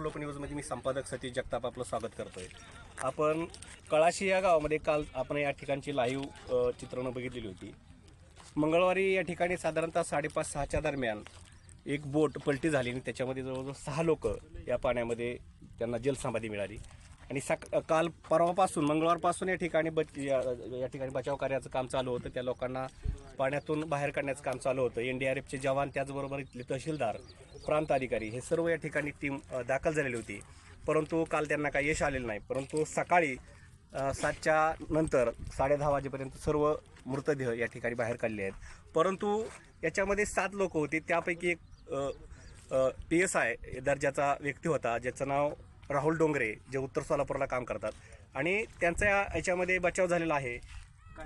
मी संपादक सतीश जगताप आपलं स्वागत करतोय. आपण कळाशी या गावामध्ये काल आपण या ठिकाणची लाईव्ह चित्रणं बघितलेली होती. मंगळवारी या ठिकाणी साधारणतः साडेपाच सहाच्या दरम्यान एक बोट पलटी झाली आणि त्याच्यामध्ये जवळजवळ सहा लोक या पाण्यामध्ये त्यांना जलसमाधी मिळाली. आणि सक काल परवापासून मंगळवारपासून या ठिकाणी बच या या ठिकाणी बचाव कार्याचं काम चालू होतं. त्या लोकांना पाण्यातून बाहेर काढण्याचं काम चालू होतं. एनडीआरएफचे डी आर एफचे जवान त्याचबरोबर इथले तहसीलदार प्रांत अधिकारी हे सर्व या ठिकाणी टीम दाखल झालेली होती. परंतु काल त्यांना काही यश आलेलं नाही. परंतु सकाळी सातच्या नंतर साडे दहा वाजेपर्यंत सर्व मृतदेह या ठिकाणी बाहेर काढले आहेत. परंतु याच्यामध्ये सात लोक होते. त्यापैकी एक पी एस आय दर्जाचा व्यक्ती होता ज्याचं नाव राहुल डोंगरे जे उत्तर सोलापूरला काम करतात. आणि त्यांचा या- याच्यामध्ये बचाव झालेला आहे.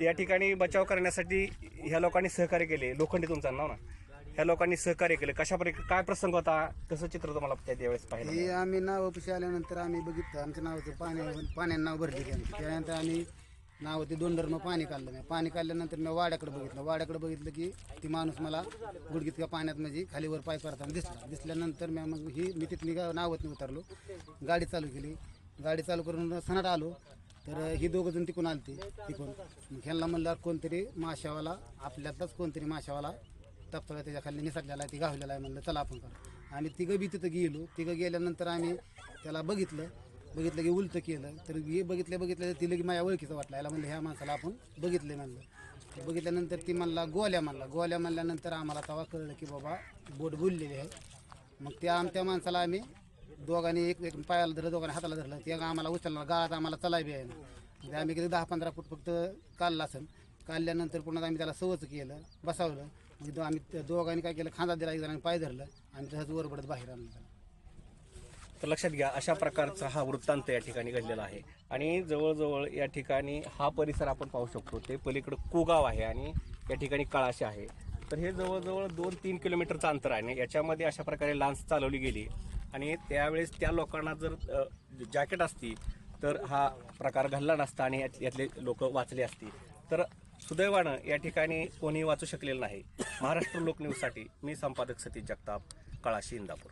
या ठिकाणी बचाव करण्यासाठी ह्या लोकांनी सहकार्य केले. लोखंडी तुमचं नाव ना? ह्या लोकांनी सहकार्य केले. कशा प्रकारे काय प्रसंग होता? कसं चित्र तुम्हाला त्या त्यावेळेस पाहिलं हे आम्ही नावापाशी आल्यानंतर आम्ही बघितलं. आमच्या नावाचं पाण्या पाण्यानं नाव भरले त्यानंतर आम्ही नाव ते दोन डरनं पाणी काढलं. मी पाणी काढल्यानंतर मी वाड्याकडे बघितलं. वाड्याकडे बघितलं की ती माणूस मला गुडघीत का पाण्यात म्हणजे खाली वर पाय करताना दिसला. दिसल्यानंतर मी मग ही मी तिथली गा- नावत उतरलो. गाडी चालू केली. गाडी चालू करून सणाट आलो. तर ही दोघं जण तिकून आलते तिकून. मग ह्यांना म्हणल्यावर कोणतरी माशावाला आपल्यातच कोणतरी माशावाला तपतळा त्याच्याखाली निसटलेला आहे ती गावलेला आहे म्हणलं चला आपण करू. आम्ही तिघं बी तिथं गेलो. तिघं गेल्यानंतर आम्ही त्याला बघितलं बघितलं की उलटं केलं. तर हे बघितलं बघितलं तिला की माझ्या ओळखीचं वाटलं. याला म्हणलं ह्या माणसाला आपण बघितलं म्हणलं. बघितल्यानंतर ती म्हणला गोल्या म्हणला. गोल्या म्हणल्यानंतर आम्हाला तेव्हा कळलं की बाबा बोट बोललेली आहे. मग त्या आम त्या माणसाला आम्ही दोघांनी एक एक पायाला धरलं दोघांनी हाताला धरलं. ते आम्हाला उचललं गाळात आम्हाला चलाय बी आहे ना. म्हणजे आम्ही किती दहा पंधरा फूट फक्त काढला असेल काढल्यानंतर पुन्हा आम्ही त्याला सवच केलं बसावलं. मग दो- आम्ही त्या दोघांनी काय केलं खांदा दिला एक जणांनी पाय धरलं आणि तसंच वरबडत बाहेर आणलं. त्याला. तर लक्षात घ्या अशा प्रकारचा हा वृत्तांत या ठिकाणी घडलेला आहे. आणि जवळजवळ या ठिकाणी हा परिसर आपण पाहू शकतो. ते पलीकडं कुगाव आहे आणि या ठिकाणी कळाशे आहे. तर हे जवळजवळ दोन तीन किलोमीटरचं अंतर आहे आणि याच्यामध्ये अशा प्रकारे लान्स चालवली गेली. आणि त्यावेळेस त्या लोकांना जर जॅकेट असती तर हा प्रकार घडला नसता आणि यातले लोक वाचले असती. तर सुदैवानं या ठिकाणी कोणी वाचू शकलेलं नाही. महाराष्ट्र लोकन्यूजसाठी मी संपादक सतीश जगताप कळाशी इंदापूर.